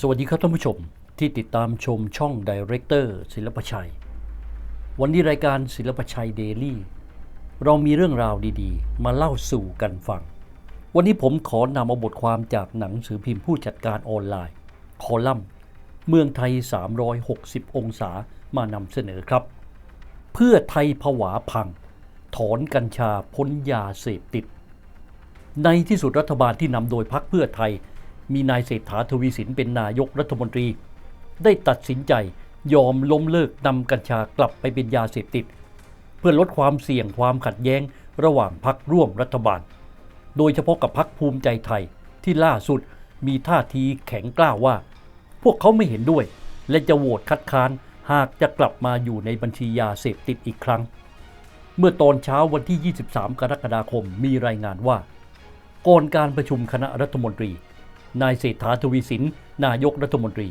สวัสดีครับท่านผู้ชมที่ติดตามชมช่อง Director ศิลปชัย วันนี้รายการศิลปชัยเดลี่เรามีเรื่องราวดีๆ มาเล่าสู่กันฟัง วันนี้ผมขอนำเอาบทความจากหนังสือพิมพ์ผู้จัดการออนไลน์ คอลัมน์ เมืองไทย 360 องศามานำเสนอครับ เพื่อไทยผวาพัง ถอนกัญชาพ้นยาเสพติด ในที่สุดรัฐบาลที่นำโดยพรรคเพื่อไทย มีนายเศรษฐาทวีสินเป็นนายกรัฐมนตรี ได้ตัดสินใจยอมล้มเลิกนำกัญชากลับไปเป็นยาเสพติด เพื่อลดความเสี่ยงความขัดแย้งระหว่างพรรคร่วมรัฐบาล โดยเฉพาะกับพรรคภูมิใจไทยที่ล่าสุดมีท่าทีแข็งกล้าวว่า พวกเขาไม่เห็นด้วย และจะโหวตคัดค้านหากจะกลับมาอยู่ในบัญชียาเสพติดอีกครั้ง เมื่อตอนเช้าวันที่ 23 กรกฎาคมมีรายงานว่า ก่อนการประชุมคณะรัฐมนตรี นายเศรษฐาทวีสิน นายกรัฐมนตรี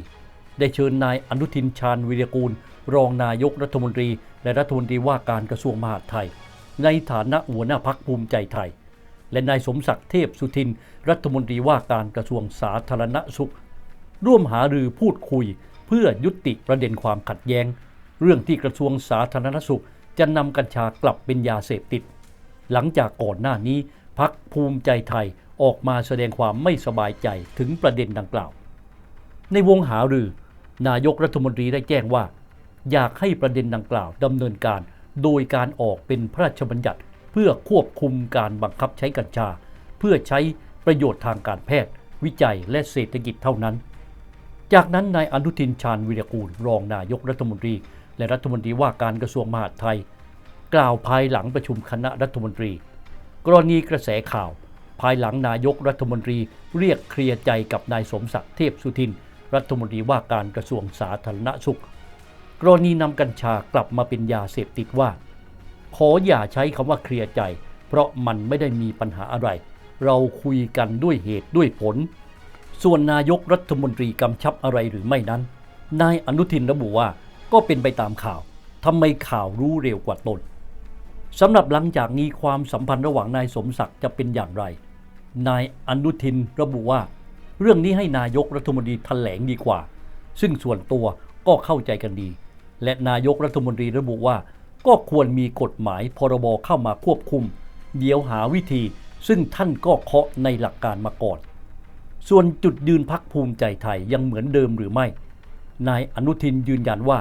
ได้เชิญนายอนุทินชาญวิรกูล รองนายกรัฐมนตรี และรัฐมนตรีว่าการกระทรวงมหาดไทย ในฐานะหัวหน้าพักภูมิใจไทย และนายสมศักดิ์เทพสุทิน รัฐมนตรีว่าการกระทรวงสาธารณสุข ร่วมหารือพูดคุย เพื่อยุติประเด็นความขัดแย้ง เรื่องที่กระทรวงสาธารณสุข จะนำกัญชากลับเป็นยาเสพติด หลังจากก่อนหน้านี้พักภูมิใจไทย ออกมาแสดงความไม่สบายใจถึงประเด็นดังกล่าว ในวงหารือ นายกรัฐมนตรีได้แจ้งว่า อยากให้ประเด็นดังกล่าวดำเนินการ โดยการออกเป็นพระราชบัญญัติ เพื่อควบคุมการบังคับใช้กัญชา เพื่อใช้ประโยชน์ทางการแพทย์ วิจัยและเศรษฐกิจเท่านั้น จากนั้นนายอนุทินชาญวิรกูลรองนายกรัฐมนตรี และรัฐมนตรีว่าการกระทรวงมหาดไทย กล่าวภายหลังประชุมคณะรัฐมนตรี กรณีกระแสข่าว ภายหลังนายกรัฐมนตรีเรียกเคลียร์ใจกับนายสมศักดิ์เทพสุทิน รัฐมนตรีว่าการกระทรวงสาธารณสุข กรณีนำกัญชากลับมาเป็นยาเสพติดว่า ขออย่าใช้คำว่าเคลียร์ใจ เพราะมันไม่ได้มีปัญหาอะไร เราคุยกันด้วยเหตุด้วยผล ส่วนนายกรัฐมนตรีกำชับอะไรหรือไม่นั้น นายอนุทินระบุว่าก็เป็นไปตามข่าวทำไมข่าวรู้เร็วกว่าตนสำหรับหลังจากนี้ความสัมพันธ์ระหว่างนายสมศักดิ์จะเป็นอย่างไร นายอนุทินระบุว่า เรื่องนี้ให้นายกรัฐมนตรีแถลงดีกว่า ซึ่งส่วนตัวก็เข้าใจกันดี และนายกรัฐมนตรีระบุว่า ก็ควรมีกฎหมายพรบเข้ามาควบคุม เดี๋ยวหาวิธี ซึ่งท่านก็เคาะในหลักการมาก่อน ส่วนจุดยืนพักภูมิใจไทยยังเหมือนเดิมหรือไม่ นายอนุทินยืนยันว่า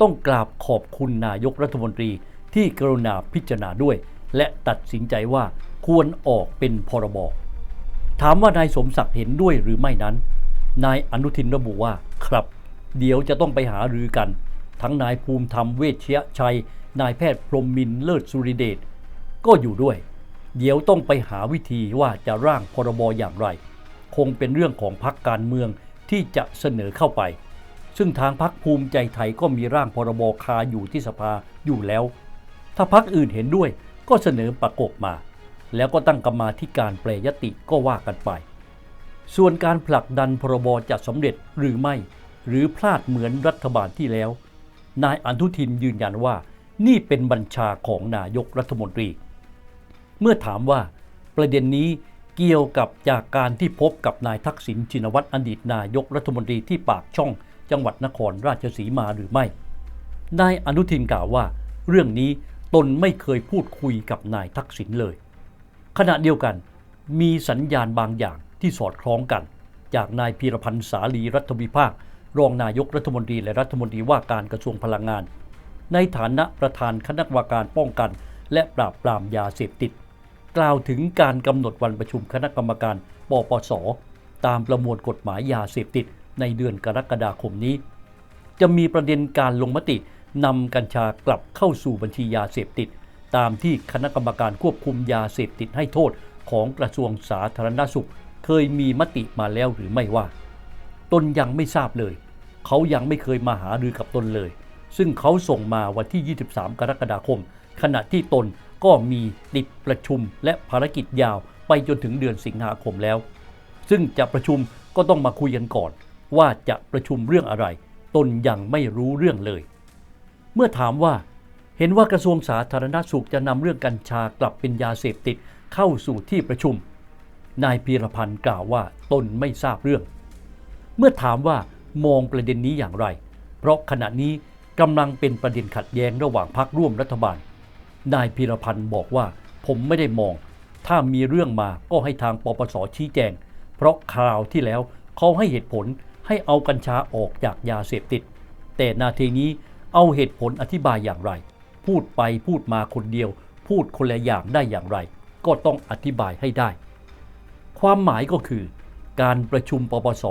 ต้องกราบขอบคุณนายกรัฐมนตรีที่กรุณาพิจารณาด้วย และตัดสินใจว่าควรออกเป็นพรบ ถามว่านายสมศักดิ์เห็นด้วยหรือไม่นั้น นายอนุทินระบุว่าครับ เดี๋ยวจะต้องไปหารือกัน ทั้งนายภูมิธรรมเวชยชัย นายแพทย์พรมมินเลิศสุริเดชก็อยู่ด้วย เดี๋ยวต้องไปหาวิธีว่าจะร่างพรบอย่างไร คงเป็นเรื่องของพรรคการเมืองที่จะเสนอเข้าไป ซึ่งทางพรรคภูมิใจไทยก็มีร่างพรบคาอยู่ที่สภาอยู่แล้ว ถ้าพรรคอื่นเห็นด้วยก็เสนอประกบมา แล้วก็ตั้งกรรมาธิการแปรยติก็ว่ากันไป ส่วนการผลักดันพรบจะสำเร็จหรือไม่ หรือพลาดเหมือนรัฐบาลที่แล้ว นายอนุทินยืนยันว่า นี่เป็นบัญชาของนายกรัฐมนตรี เมื่อถามว่าประเด็นนี้เกี่ยวกับจากการที่พบกับนายทักษิณชินวัตรอดีตนายกรัฐมนตรีที่ปากช่องจังหวัดนครราชสีมาหรือไม่ นายอนุทินกล่าวว่า เรื่องนี้ตนไม่เคยพูดคุยกับนายทักษิณเลย ขณะเดียวกัน มีสัญญาณบางอย่างที่สอดคล้องกัน จากนายพีรพันธ์สาลีรัฐวิภาค รองนายกรัฐมนตรีและรัฐมนตรีว่าการกระทรวงพลังงาน ในฐานะประธานคณะกรรมการป้องกัน และปราบปรามยาเสพติด กล่าวถึงการกำหนดวันประชุมคณะกรรมการปปส ตามประมวลกฎหมายยาเสพติด ในเดือนกรกฎาคมนี้ จะมีประเด็นการลงมตินำกัญชากลับเข้าสู่บัญชียาเสพติด ตามที่คณะกรรมการควบคุมยาเสพติดให้โทษของกระทรวงสาธารณสุข เคยมีมติมาแล้วหรือไม่ว่า ตนยังไม่ทราบเลย เขายังไม่เคยมาหารือกับตนเลย ซึ่งเขาส่งมาวันที่ 23 กรกฎาคม ขณะที่ตนก็มีติดประชุมและภารกิจยาวไปจนถึงเดือนสิงหาคมแล้ว ซึ่งจะประชุมก็ต้องมาคุยกันก่อน ว่าจะประชุมเรื่องอะไร ตนยังไม่รู้เรื่องเลย เมื่อถามว่า เห็นว่ากระทรวงสาธารณสุขจะนำเรื่องกัญชากลับเป็นยาเสพติดเข้าสู่ที่ประชุม นายพีรพันธ์กล่าวว่าตนไม่ทราบเรื่อง เมื่อถามว่ามองประเด็นนี้อย่างไร เพราะขณะนี้กำลังเป็นประเด็นขัดแย้งระหว่างพรรคร่วมรัฐบาล นายพีรพันธ์บอกว่าผมไม่ได้มอง ถ้ามีเรื่องมาก็ให้ทางปปสชี้แจง เพราะคราวที่แล้วเขาให้เหตุผลให้เอากัญชาออกจากยาเสพติด แต่นาทีนี้เอาเหตุผลอธิบายอย่างไร พูดไปพูดมาคนเดียว พูดคนละอย่างได้อย่างไร ก็ต้องอธิบายให้ได้ ความหมายก็คือ การประชุมปปส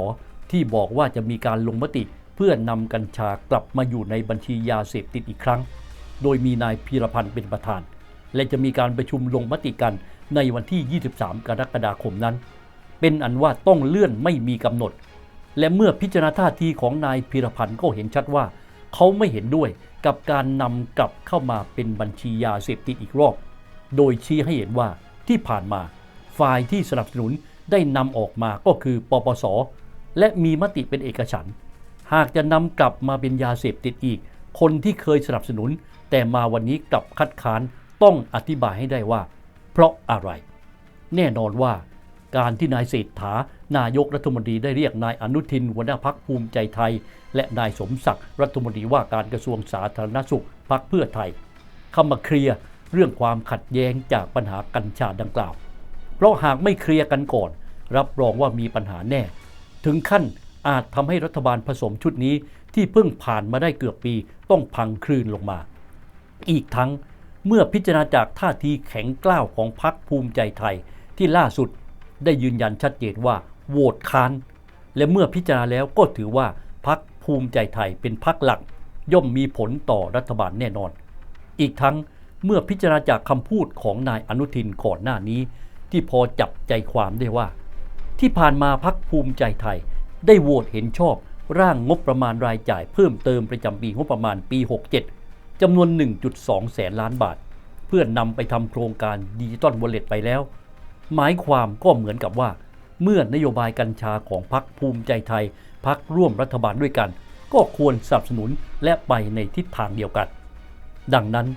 ที่บอกว่าจะมีการลงมติเพื่อนำกัญชากลับมาอยู่ในบัญชียาเสพติดอีกครั้ง โดยมีนายพีรพันธ์เป็นประธาน และจะมีการประชุมลงมติกันในวันที่ 23 กรกฎาคมนั้น เป็นอันว่าต้องเลื่อนไม่มีกำหนด และเมื่อพิจารณาท่าทีของนายพีรพันธ์ก็เห็นชัดว่า เขาไม่เห็นด้วยกับการนำกลับเข้ามาเป็นบัญชียาเสพติดอีกรอบ โดยชี้ให้เห็นว่าที่ผ่านมา ฝ่ายที่สนับสนุนได้นำออกมาก็คือปปส และมีมติเป็นเอกฉันท์หากจะนำกลับมาเป็นยาเสพติดอีก คนที่เคยสนับสนุน แต่มาวันนี้กลับคัดค้านต้องอธิบายให้ได้ว่า เพราะอะไร แน่นอนว่า การที่นายเศรษฐานายกรัฐมนตรีได้เรียกนายอนุทินหัวหน้าพักภูมิใจไทย และนายสมศักดิ์รัฐมนตรีว่าการกระทรวงสาธารณสุขพักเพื่อไทยเข้ามาเคลียร์เรื่องความขัดแย้งจากปัญหากัญชาดังกล่าว เพราะหากไม่เคลียร์กันก่อน รับรองว่ามีปัญหาแน่ ถึงขั้นอาจทำให้รัฐบาลผสมชุดนี้ที่เพิ่งผ่านมาได้เกือบปีต้องพังคลื่นลงมา อีกทั้งเมื่อพิจารณาจากท่าทีแข็งกล้าวของพรรคภูมิใจไทย ที่ล่าสุด ได้ยืนยันชัดเจนว่าโหวตค้าน และเมื่อพิจารณาแล้วก็ถือว่าพรรคภูมิใจไทยเป็นพรรคหลัก ย่อมมีผลต่อรัฐบาลแน่นอน อีกทั้งเมื่อพิจารณาจากคำพูดของนายอนุทินก่อนหน้านี้ ที่พอจับใจความได้ว่า ที่ผ่านมาพักภูมิใจไทย ได้โหวตเห็นชอบ ร่างงบประมาณรายจ่ายเพิ่มเติมประจำปีงบประมาณปี 67จำนวน 1.2 แสนล้านบาท เพื่อนนำไปทำโครงการดิจิตอลวอลเล็ตไปแล้ว หมายความก็เหมือนกับว่า เมื่อนโยบายกัญชาของพักภูมิใจไทยพักร่วมรัฐบาลด้วยกัน ก็ควรสนับสนุนและไปในทิศทางเดียวกัน ดังนั้น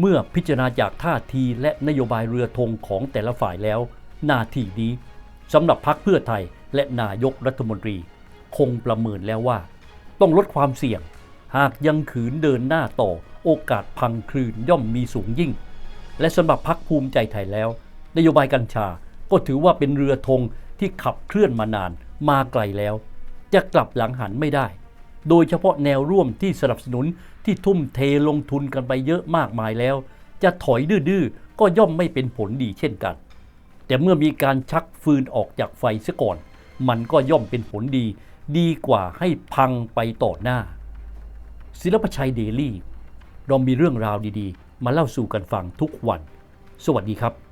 เมื่อพิจารณาจากท่าทีและนโยบายเรือธงของแต่ละฝ่ายแล้ว หน้าที่นี้สำหรับพักเพื่อไทยและนายกรัฐมนตรี คงประเมินแล้วว่า ต้องลดความเสี่ยง หากยังขืนเดินหน้าต่อโอกาสพังคลื่นย่อมมีสูงยิ่ง และสำหรับพักภูมิใจไทยแล้ว นโยบายกัญชา ก็ถือว่าเป็นเรือธงที่ขับเคลื่อนมานานมาไกลแล้ว จะกลับหลังหันไม่ได้ โดยเฉพาะแนวร่วมที่สนับสนุนที่ทุ่มเทลงทุนกันไปเยอะมากมายแล้ว จะถอยดื้อๆก็ย่อมไม่เป็นผลดีเช่นกัน แต่เมื่อมีการชักฟืนออกจากไฟเสียก่อน มันก็ย่อมเป็นผลดี ดีกว่าให้พังไปต่อหน้า ศิลปชัยเดลี่เรามีเรื่องราวดีๆ มาเล่าสู่กันฟังทุกวัน สวัสดีครับ